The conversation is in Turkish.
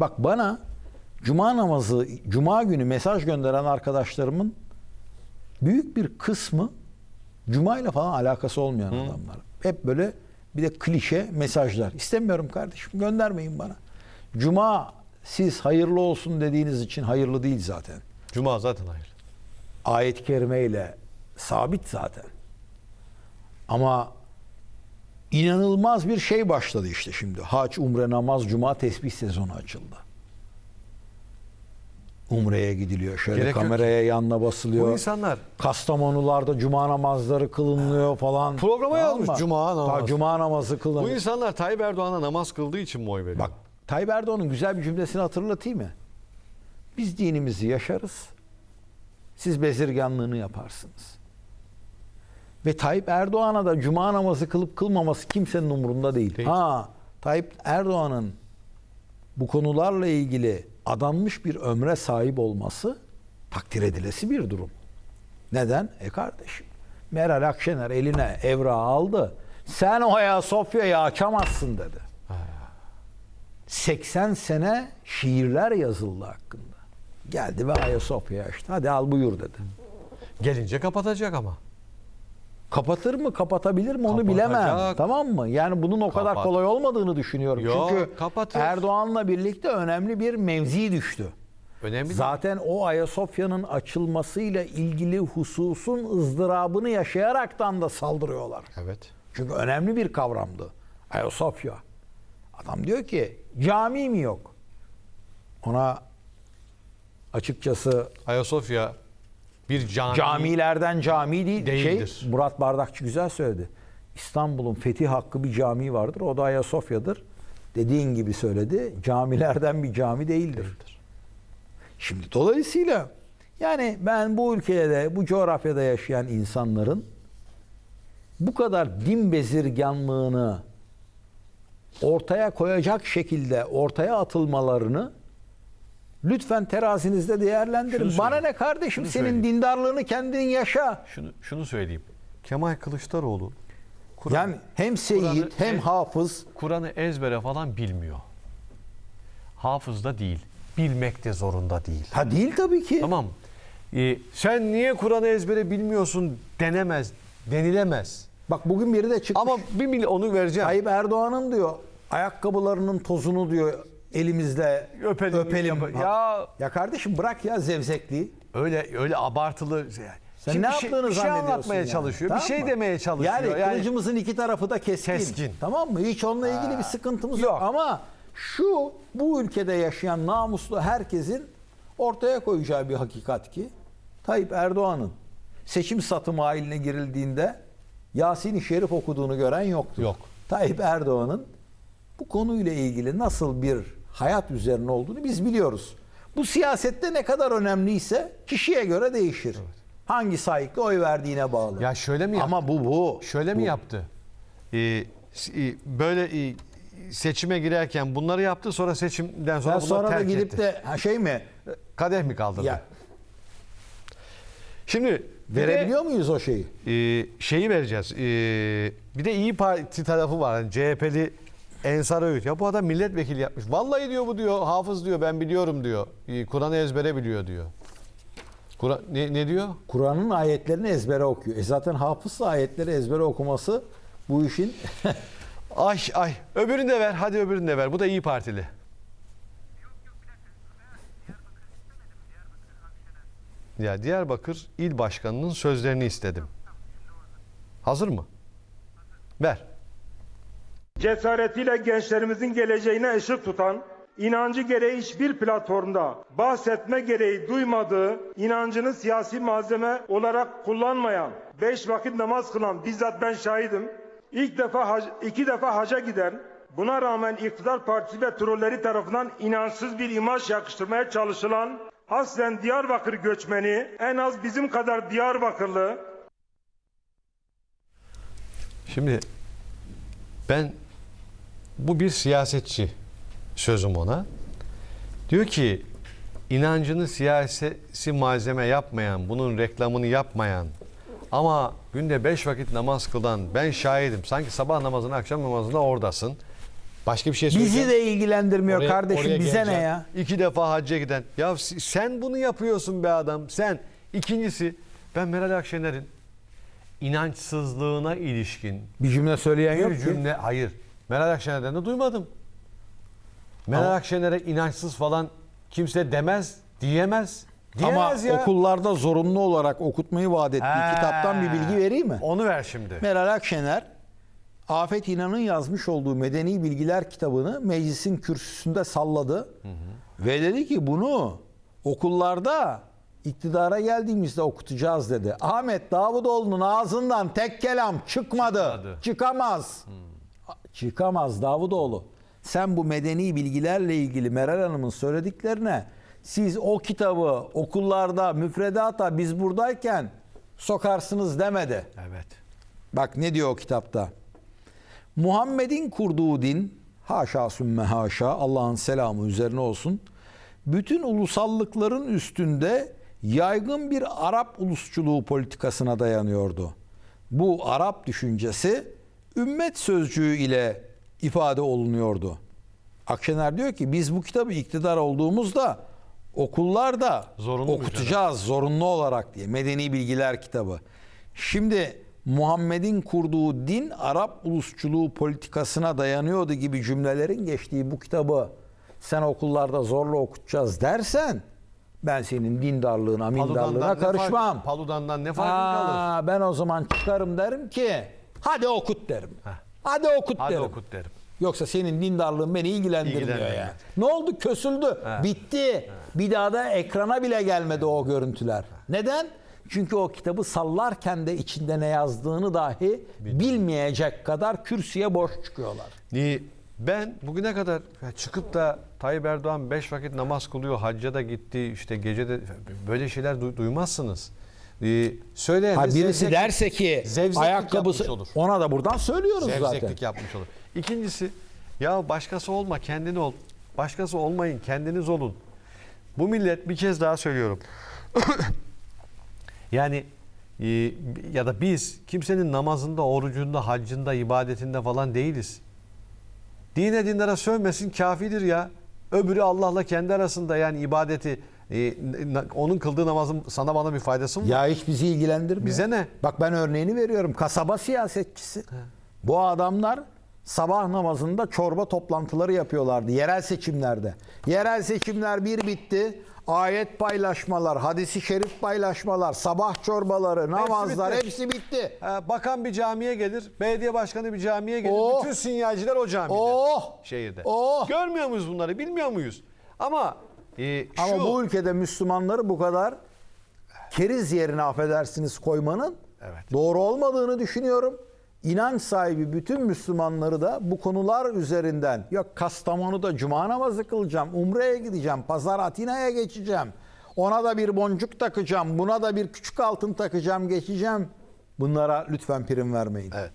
Bak bana cuma namazı, cuma günü mesaj gönderen arkadaşlarımın büyük bir kısmı cuma ile falan alakası olmayan adamlar. Hep böyle bir de klişe mesajlar. İstemiyorum kardeşim göndermeyin bana. Cuma siz hayırlı olsun dediğiniz için hayırlı değil zaten. Cuma zaten hayır. Ayet-i kerime ile sabit zaten. Ama inanılmaz bir şey başladı işte şimdi. Hac, umre, namaz, cuma tesbih sezonu açıldı. Umre'ye gidiliyor. Şöyle Gerek kameraya yanına basılıyor. Bu insanlar Kastamonularda cuma namazları kılınıyor falan. Programa Tamam yazmış mı? cuma namazı. Ta cuma namazı bu kılınıyor. insanlar Tayyip Erdoğan'a namaz kıldığı için mi oy veriyor? Bak Tayyip Erdoğan'ın güzel bir cümlesini hatırlatayım mı? Biz dinimizi yaşarız. Siz bezirganlığını yaparsınız. Ve Tayyip Erdoğan'a da cuma namazı kılıp kılmaması kimsenin umurunda değil. Değil. Ha Tayyip Erdoğan'ın bu konularla ilgili adanmış bir ömre sahip olması takdir edilesi bir durum. Neden? E kardeşim Meral Akşener eline evrağı aldı. Sen o Ayasofya'yı açamazsın dedi. 80 sene şiirler yazıldı hakkında. Geldi ve Ayasofya'yı açtı. Hadi al buyur dedi. Gelince kapatacak ama. Kapatır mı, kapatabilir mi onu Kapatacak. bilemem. Tamam mı? Yani bunun o kadar Kapat. kolay olmadığını düşünüyorum. Yok, Çünkü kapatır. Erdoğan'la birlikte önemli bir mevzi düştü. Önemli değil. Zaten o Ayasofya'nın açılmasıyla ilgili hususun ızdırabını yaşayaraktan da saldırıyorlar. Evet. Çünkü önemli bir kavramdı. Ayasofya. Adam diyor ki cami mi yok? Ona açıkçası Ayasofya bir cami. camilerden cami değil. Değildir. Şey, Murat Bardakçı güzel söyledi. İstanbul'un fethi hakkı bir cami vardır. O da Ayasofya'dır. Dediğin gibi söyledi. Camilerden bir cami değildir. Şimdi dolayısıyla yani ben bu ülkede, bu coğrafyada yaşayan insanların bu kadar din bezirganlığını ortaya koyacak şekilde ortaya atılmalarını lütfen terazinizde değerlendirin. Şunu Bana ne kardeşim Şunu senin söyleyeyim. dindarlığını kendin yaşa. Şunu, şunu söyleyeyim. Kemal Kılıçdaroğlu Kur'an- Yani hem seyit hem e- hafız Kur'an'ı ezbere falan bilmiyor. Hafız da değil. Bilmek de zorunda değil. ha değil tabii ki. Tamam. Ee, sen niye Kur'an'ı ezbere bilmiyorsun denemez, denilemez. Bak bugün biri de çıkmış. Ama bir mil onu vereceğim. Tayyip Erdoğan'ın diyor ayakkabılarının tozunu diyor elimizle Öpelim, öpelim. Ha- ya- ya kardeşim bırak ya zevzekliği. Öyle öyle abartılı. Sen Şimdi ne bir şey- yaptığını bir şey zannediyorsun anlatmaya yani. çalışıyor. Tamam bir şey mı? demeye çalışıyor. Yani, Yani, kılıcımızın iki tarafı da keskin. Keskin. Tamam mı? Hiç onunla ilgili bir sıkıntımız yok. Yok. Ama şu bu ülkede yaşayan namuslu herkesin ortaya koyacağı bir hakikat ki Tayyip Erdoğan'ın seçim satımı haline girildiğinde Yasin-i Şerif okuduğunu gören yoktu. Yok. Tayyip Erdoğan'ın bu konuyla ilgili nasıl bir hayat üzerine olduğunu biz biliyoruz. Bu siyasette ne kadar önemliyse kişiye göre değişir. Hangi sahikle oy verdiğine bağlı. Ya şöyle mi yaptı? Ama bu bu. Şöyle mi Bu. yaptı? Ee, e, böyle e, seçime girerken bunları yaptı sonra seçimden sonra bunları sonra da terk gidip etti. de ha şey mi? kadeh mi kaldırdı? Ya Şimdi bir de, verebiliyor muyuz o şeyi? e, şeyi vereceğiz. E, bir de İyi Parti tarafı var. Yani CHP'li Ensar Öğüt. Ya bu adam milletvekili yapmış. Vallahi diyor bu diyor. Hafız diyor. Ben biliyorum diyor. Kur'an'ı ezbere biliyor diyor. Kur'an ne, ne diyor? Kur'an'ın ayetlerini ezbere okuyor. E zaten hafızsa ayetleri ezbere okuması bu işin Ay ay. Öbürünü de ver. Hadi öbürünü de ver. Bu da İyi Partili. Ya Diyarbakır İl Başkanı'nın sözlerini istedim. Hazır mı? Ver. Cesaretiyle gençlerimizin geleceğine ışık tutan, inancı gereği hiçbir platformda bahsetme gereği duymadığı, inancını siyasi malzeme olarak kullanmayan, beş vakit namaz kılan bizzat ben şahidim. İlk defa iki defa haca giden, buna rağmen iktidar partisi ve trolleri tarafından inançsız bir imaj yakıştırmaya çalışılan, aslen Diyarbakır göçmeni, en az bizim kadar Diyarbakırlı, Şimdi ben bu bir siyasetçi sözüm ona. Diyor ki inancını siyasi malzeme yapmayan, bunun reklamını yapmayan ama günde beş vakit namaz kılan ben şahidim. Sanki sabah namazına akşam namazına oradasın. Başka bir şey Bizi söyleyeceğim. de ilgilendirmiyor Oraya- kardeşim oraya bize ne ya? İki defa hacca giden. Ya sen bunu yapıyorsun be adam. Sen. İkincisi ben Meral Akşener'in inançsızlığına ilişkin Bir cümle söyleyen yok bir ki. cümle hayır. Meral Akşener'den de duymadım. Meral Ama- Akşener'e inançsız falan kimse demez, diyemez. Ama Diyemez ya. okullarda zorunlu olarak okutmayı vaat ettiği He. kitaptan bir bilgi vereyim mi? Onu ver şimdi. Meral Akşener Afet İnan'ın yazmış olduğu Medeni Bilgiler kitabını meclisin kürsüsünde salladı. Ve dedi ki bunu okullarda iktidara geldiğimizde okutacağız dedi. Ahmet Davutoğlu'nun ağzından tek kelam çıkmadı. Çıkmadı. Çıkamaz. Çıkamaz Davutoğlu. Sen bu medeni bilgilerle ilgili Meral Hanım'ın söylediklerine siz o kitabı okullarda müfredata biz buradayken sokarsınız demedi. Evet. Bak ne diyor o kitapta? Muhammed'in kurduğu din haşa sümme haşa Allah'ın selamı üzerine olsun. Bütün ulusallıkların üstünde yaygın bir Arap ulusçuluğu politikasına dayanıyordu. Bu Arap düşüncesi ümmet sözcüğü ile ifade olunuyordu. Akşener diyor ki biz bu kitabı iktidar olduğumuzda okullarda Zorunlu okutacağız zorunlu olarak diye. Medeni Bilgiler kitabı. Şimdi Muhammed'in kurduğu din Arap ulusçuluğu politikasına dayanıyordu gibi cümlelerin geçtiği bu kitabı sen okullarda zorla okutacağız dersen ben senin dindarlığına, mindarlığına ne fark- karışmam. Paludan'dan ne farkın kalır? Ben o zaman çıkarım derim ki hadi okut derim. Hadi okut Hadi derim. okut derim. Yoksa senin dindarlığın beni ilgilendirmiyor yani. Ne oldu? Kösüldü. Bitti. Bir daha da ekrana bile gelmedi o görüntüler. Neden? Çünkü o kitabı sallarken de içinde ne yazdığını dahi bilmeyecek kadar kürsüye boş çıkıyorlar. Ee, Ben bugüne kadar ya çıkıp da Tayyip Erdoğan 5 vakit namaz kılıyor, hacca da gitti, işte gece de böyle şeyler du- duymazsınız. Ee, söyleyen Ha birisi zevzek- derse ki zevzeklik ayakkabısı olur. ona da buradan söylüyoruz zaten. Zevzeklik yapmış olur. İkincisi ya başkası olma kendin ol. Başkası olmayın kendiniz olun. Bu millet bir kez daha söylüyorum. yani e, ya da biz kimsenin namazında, orucunda, haccında, ibadetinde falan değiliz. Dine dindara sövmesin kafidir ya. Öbürü Allah'la kendi arasında yani ibadeti e, onun kıldığı namazın sana bana bir faydası mı? Ya hiç bizi ilgilendirmiyor. Bize ne? Bak ben örneğini veriyorum. Kasaba siyasetçisi. Bu adamlar sabah namazında çorba toplantıları yapıyorlardı yerel seçimlerde. Yerel seçimler bir bitti. Ayet paylaşmalar, hadisi şerif paylaşmalar, sabah çorbaları, namazlar bitti. hepsi bitti. Ha, bakan bir camiye gelir, belediye başkanı bir camiye gelir. Oh! Bütün sinyalciler o camide. Oh! Şehirde. Oh! Görmüyor muyuz bunları? Bilmiyor muyuz? Ama e, şu Ama bu ülkede Müslümanları bu kadar keriz yerine affedersiniz koymanın Evet. doğru olmadığını düşünüyorum. İnanç sahibi bütün Müslümanları da bu konular üzerinden yok Kastamonu'da cuma namazı kılacağım, Umre'ye gideceğim, pazar Atina'ya geçeceğim. Ona da bir boncuk takacağım, buna da bir küçük altın takacağım, geçeceğim. Bunlara lütfen prim vermeyin. Evet.